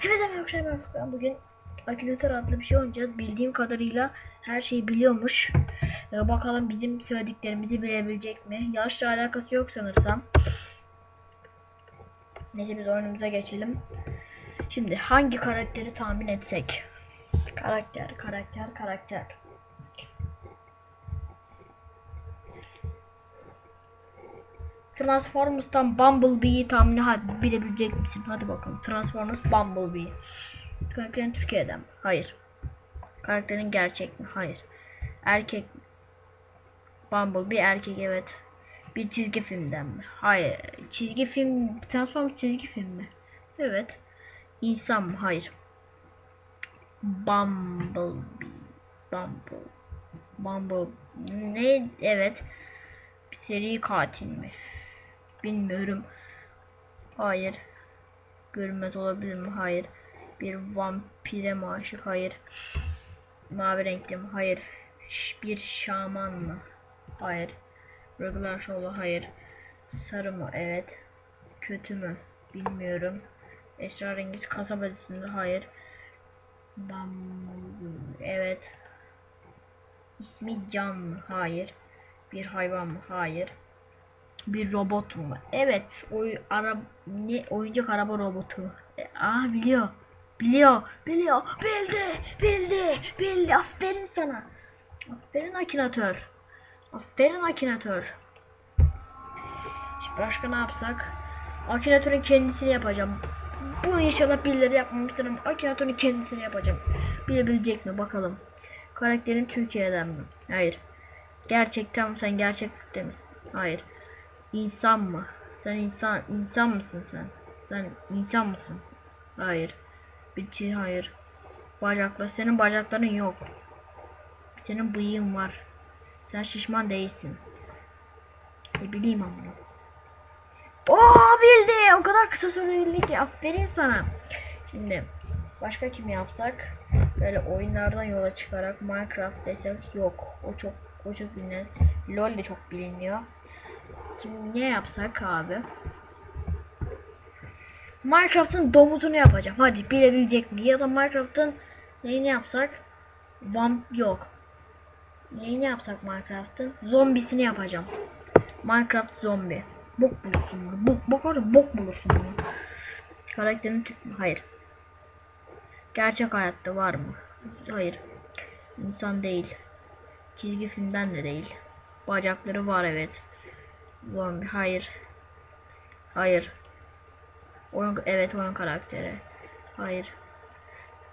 Hepinize merhaba arkadaşlar bugün Akinator adlı bir şey oynayacağız. Bildiğim kadarıyla her şeyi biliyormuş. Ee, bakalım bizim söylediklerimizi bilebilecek mi? Yaşla alakası yok sanırsam. Neyse biz oyunumuza geçelim. Şimdi hangi karakteri tahmin etsek? Karakter, karakter, karakter. Transformers'tan Bumblebee'yi tahmin hadi bilebilecek misin? Hadi bakalım. Transformers Bumblebee. Karakterin Türkiye'den mi? Hayır. Karakterin gerçek mi? Hayır. Erkek? Bumblebee erkek evet. Bir çizgi filmden mi? Hayır. Çizgi film Transformers çizgi film mi? Evet. İnsan mı? Hayır. Bumblebee. Bumble. Bumble. Ne? Evet. Seri katil mi? Bilmiyorum. Hayır. Görünmez olabilir mi? Hayır. Bir vampire mi aşık? Hayır. Mavi renkli mi? Hayır. Bir şaman mı? Hayır. Regular Show'lu hayır. Sarı mı? Evet. Kötü mü? Bilmiyorum. Esrarengiz kasaba dizisinde hayır. Bam evet. İsmi Can mı? Hayır. Bir hayvan mı? Hayır. Bir robot mu? Evet. Oy ara ne oyuncak araba robotu. E, aa biliyor. Biliyor. Biliyor. Bildi. Bildi. Bildi. Aferin sana. Aferin Akinatör. Aferin Akinatör. Şimdi başka ne yapsak? Akinatörün kendisini yapacağım. Bunu inşallah birileri yapmamıştır ama Akinatörün kendisini yapacağım. Bilebilecek mi bakalım. Karakterin Türkiye'den mi? Hayır. Gerçekten sen gerçekten misin? Hayır. İnsan mı? Sen insan insan mısın sen? Sen insan mısın? Hayır. Bir şey hayır. Bacaklar senin bacakların yok. Senin bıyığın var. Sen şişman değilsin. Ne bileyim ama. Oo bildi. O kadar kısa süre bildi ki. Aferin sana. Şimdi başka kim yapsak? Böyle oyunlardan yola çıkarak Minecraft desek yok. O çok o çok bilinen. LoL de çok biliniyor. Kim ne yapsak abi? Minecraft'ın domuzunu yapacağım. Hadi bilebilecek mi? Ya da Minecraft'ın neyini yapsak? Vamp yok. Neyini yapsak Minecraft'ın? Zombisini yapacağım. Minecraft zombi. Bok bulursun bunu. Bok, bok orada bok bulursun bunu. Karakterin Türk mü? Hayır. Gerçek hayatta var mı? Hayır. İnsan değil. Çizgi filmden de değil. Bacakları var evet. Zombi. Hayır. Hayır. Oyun evet oyun karakteri. Hayır.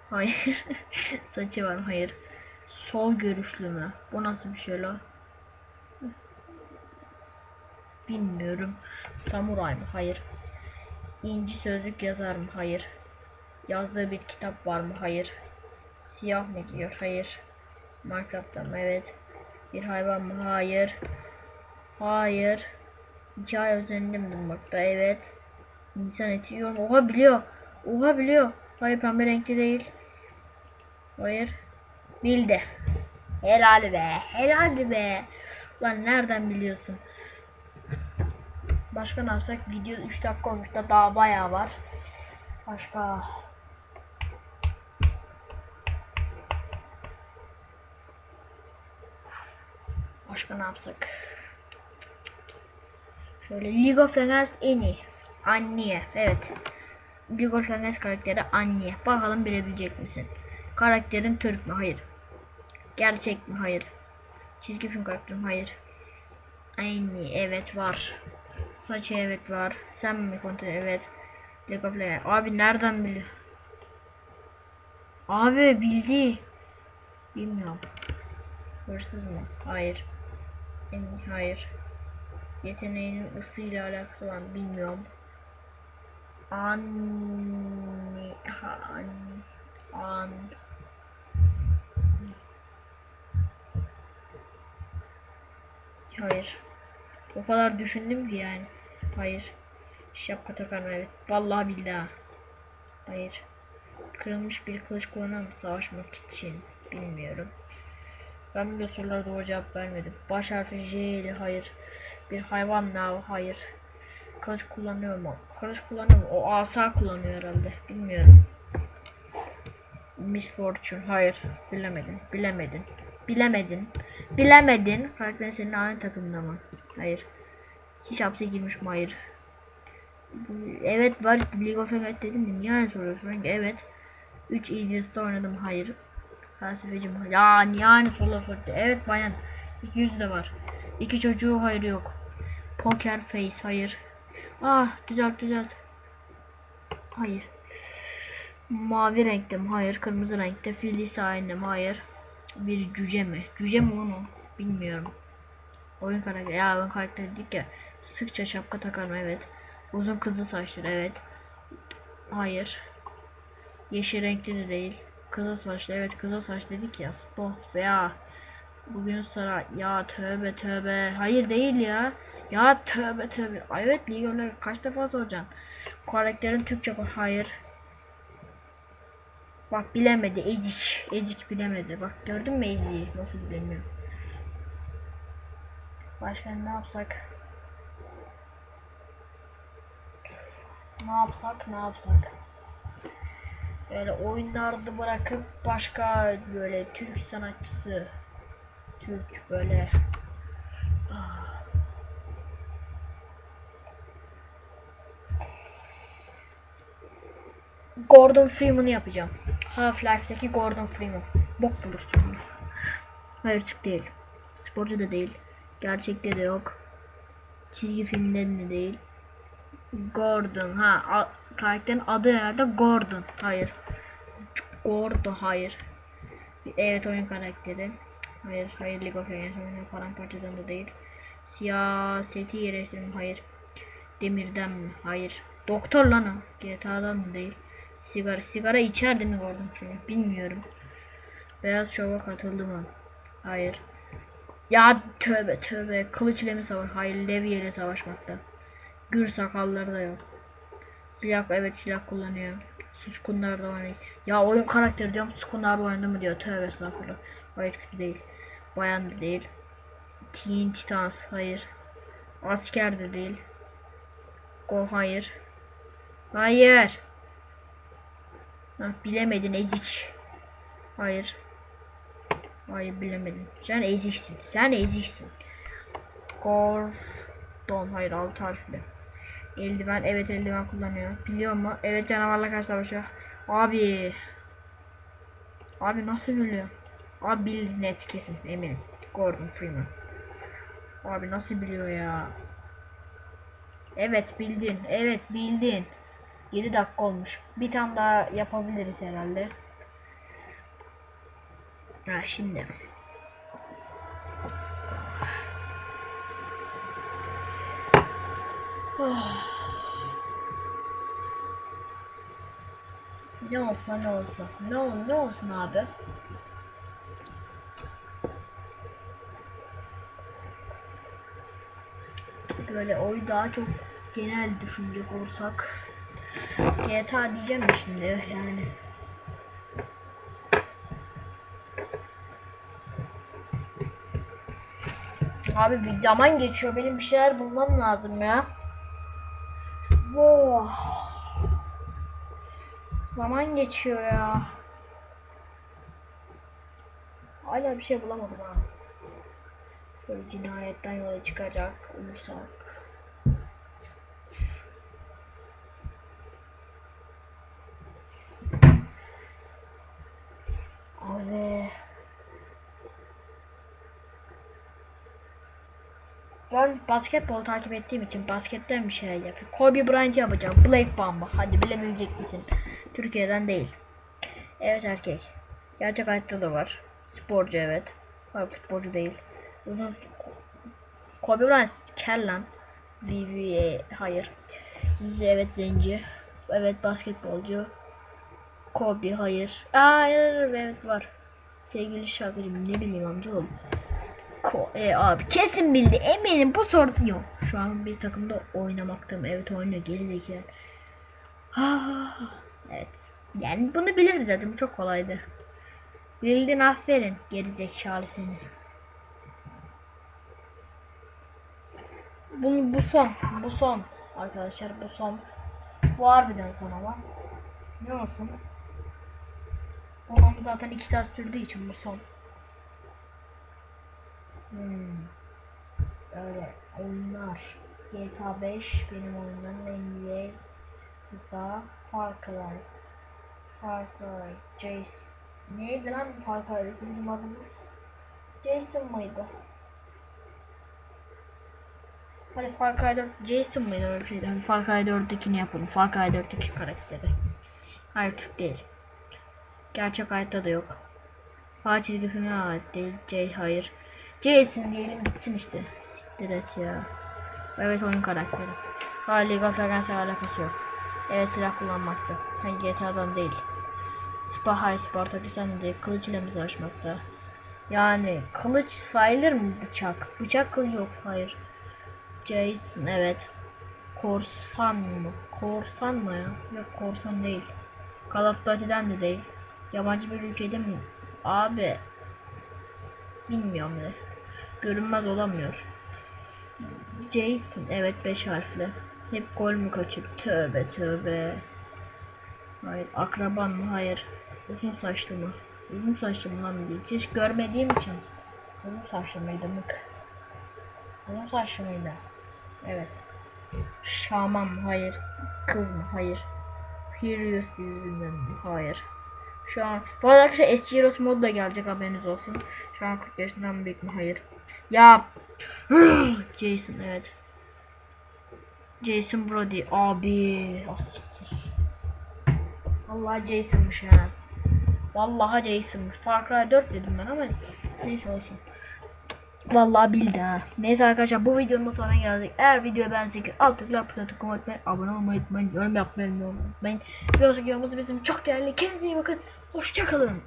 Hayır. Saçı var hayır. Sol görüşlü mü? Bu nasıl bir şey la? Bilmiyorum. Samuray mı? Hayır. İnci sözlük yazar mı? Hayır. Yazdığı bir kitap var mı? Hayır. Siyah mı giyiyor? Hayır. Minecraft'ta mı? Evet. Bir hayvan mı? Hayır. Hayır. Hikaye üzerinde mi durmakta? Evet. İnsan eti yiyor mu? Oha biliyor. Oha biliyor. Hayır pembe renkli değil. Hayır. Bildi. Helal be. Helal be. Lan nereden biliyorsun? Başka ne yapsak? Video 3 dakika olmuş da daha bayağı var. Başka. Başka ne yapsak? Şöyle League of Legends en iyi. Anniye. Evet. League of Legends karakteri Anniye. Bakalım bilebilecek misin? Karakterin Türk mü? Hayır. Gerçek mi? Hayır. Çizgi film karakterim? Hayır. Annie. Evet var. Saçı evet var. Sen mi kontrol? Evet. League of Legends. Abi nereden biliyor? Abi bildi. Bilmiyorum. Hırsız mı? Hayır. En hayır. Yeteneğinin ısıyla alakası var mı? Bilmiyorum. Anni an an Hayır. O kadar düşündüm ki yani. Hayır. Şapka takan evet. Vallahi billahi. Hayır. Kırılmış bir kılıç kullanır savaşmak için? Bilmiyorum. Ben bu sorulara doğru cevap vermedim. Baş harfi J ile hayır. Bir hayvan ne? Hayır. Kılıç kullanıyor mu? Kılıç kullanıyor mu? O asa kullanıyor herhalde. Bilmiyorum. Miss Fortune. Hayır. Bilemedin. Bilemedin. Bilemedin. Bilemedin. Karakterin senin aynı takımda mı? Hayır. Hiç hapse girmiş mi? Hayır. Evet var. League of Legends dedim mi? Niye soruyorsun? Evet. 3 Idiots'ta oynadım. Hayır. Felsefecim. Ya niye aynı sorular sordu? Evet bayan. 200 de var. İki çocuğu hayır yok. Poker face hayır. Ah düzelt düzelt. Hayır. Mavi renkte mi? Hayır. Kırmızı renkte. Fili sahilde mi? Hayır. Bir cüce mi? Cüce mi onu? Bilmiyorum. Oyun karakteri. Ya oyun karakteri dedik ya. Sıkça şapka takarım evet. Uzun kızıl saçları evet. Hayır. Yeşil renkli de değil. Kızıl saçlı evet kızıl saç dedik ya. Spot ya. Bugün sıra ya tövbe tövbe. Hayır değil ya. Ya tövbe tövbe. Ay, Evet League kaç defa soracaksın. Karakterin Türkçe ko- hayır. Bak bilemedi ezik. Ezik bilemedi. Bak gördün mü eziği nasıl bilemiyor. Başka ne yapsak? Ne yapsak ne yapsak? Böyle oyunlarda bırakıp başka böyle Türk sanatçısı Türk böyle ah. Gordon Freeman'ı yapacağım. Half-Life'deki Gordon Freeman. Bok bulursun. Hayır Türk değil. Sporcu da değil. Gerçekte de yok. Çizgi filmde de değil. Gordon ha a- karakterin adı herhalde Gordon. Hayır. Gordon hayır. Evet oyun karakteri. Hayır, hayır League of Legends oyunu paramparçadan da değil. Siyaseti yerleştirme hayır. Demirden mi? Hayır. Doktor lan o. GTA'dan mı değil. Sigara, sigara içer değil mi Gordon Freeman? Bilmiyorum. Beyaz Şov'a katıldı mı? Hayır. Ya tövbe tövbe. Kılıçla mı savaş? Hayır, Levi ile savaşmakta. Gür sakalları da yok. Silah evet silah kullanıyor. Suskunlar da oynuyor. Ya oyun karakteri diyorum Suskunlar oynadı mı diyor. Tövbe estağfurullah. Hayır kötü değil. Bayan da değil. Teen Titans hayır. Asker de değil. Go hayır. Hayır. Bilemedin ezik. Hayır. Hayır bilemedin. Sen eziksin. Sen eziksin. Gordon hayır alt harfli. Eldiven evet eldiven kullanıyor. Biliyor mu? Evet canavarla karşı savaşıyor. Abi. Abi nasıl biliyor? Abi bil net kesin eminim. Gordon Freeman. Abi nasıl biliyor ya? Evet bildin. Evet bildin. 7 dakika olmuş. Bir tane daha yapabiliriz herhalde. Ha şimdi. Oh. Ne olsa ne olsa. Ne ol ne olsun abi? Böyle oyu daha çok genel düşünecek olursak GTA diyeceğim mi şimdi yani Abi bir zaman geçiyor benim bir şeyler bulmam lazım ya. Wow. Zaman geçiyor ya. Hala bir şey bulamadım ha. Şöyle cinayetten yola çıkacak olursak. Abi. Ben basketbol takip ettiğim için basketten bir şey yapıyorum. Kobe Bryant yapacağım. Blake Bamba. Hadi bilebilecek misin? Türkiye'den değil. Evet erkek. Gerçek hayatta da var. Sporcu evet. Hayır futbolcu değil. Uzun Kobe Bryant kel lan. VVA hayır. Evet zenci. Evet basketbolcu. Kobe hayır. Aa, evet var. Sevgili şarkıcım ne bileyim amca oğlum. Ko e, abi kesin bildi eminim bu soru yok. Şu an bir takımda oynamaktayım. Evet oynuyor geri zekalı. Ah, evet. Yani bunu bilirdi zaten bu çok kolaydı. Bildin aferin geri zekalı seni. Bu, bu son. Bu son. Arkadaşlar bu son. Bu harbiden son ama. Ne olsun? Onun zaten 2 saat sürdüğü için bu son. Hmm. Öyle oyunlar. GTA 5 benim oyunlarım NBA FIFA Far Cry Far Cry Jason Neydi lan Far Cry'daki bizim adımız? Jason mıydı? Hani Far Cry 4 Jason mıydı öyle bir şeydi? Hani Far Cry 4'tekini yapalım. Far Cry 4'teki karakteri. Hayır Türk değil. Gerçek hayatta da yok. Far çizgi filmine ait değil. J hayır. Jason diyelim bitsin işte. Siktir ya. Evet oyun karakteri. Hala League of Legends'e alakası yok. Evet silah kullanmakta. Hani GTA'dan değil. Spa High Spartaküs'ten değil. Kılıç ile mi savaşmakta? Yani kılıç sayılır mı bıçak? Bıçak kılıç yok hayır. Jason evet. Korsan mı? Korsan mı ya? Yok korsan değil. Call of de değil. Yabancı bir ülkede mi? Abi. Bilmiyorum ne. Görünmez olamıyor. Jason evet 5 harfli. Hep gol mü kaçır? Tövbe tövbe. Hayır akraban mı? Hayır. Uzun saçlı mı? Uzun saçlı mı lan. Hiç görmediğim için. Uzun saçlı mıydı mık? Uzun saçlı mıydı? Evet. Şaman mı? Hayır. Kız mı? Hayır. Furious dizisinden mi? Hayır. Şu an bu arada arkadaşlar Heroes mod da gelecek haberiniz olsun. Şu an 40 yaşından büyük mü? Hayır. Ya Jason evet. Jason Brody abi. Ah. Vallahi Jason'mış ha. Vallahi Jason'mış. Far Cry 4 dedim ben ama neyse olsun. Vallahi bildi ha. Neyse arkadaşlar bu videonun sonuna geldik. Eğer videoyu beğendiyseniz alt tıkla tıklamayı unutmayın. Abone olmayı unutmayın. Yorum yapmayı unutmayın. Bir sonraki videomuz bizim çok değerli. Kendinize iyi bakın. Hoşçakalın.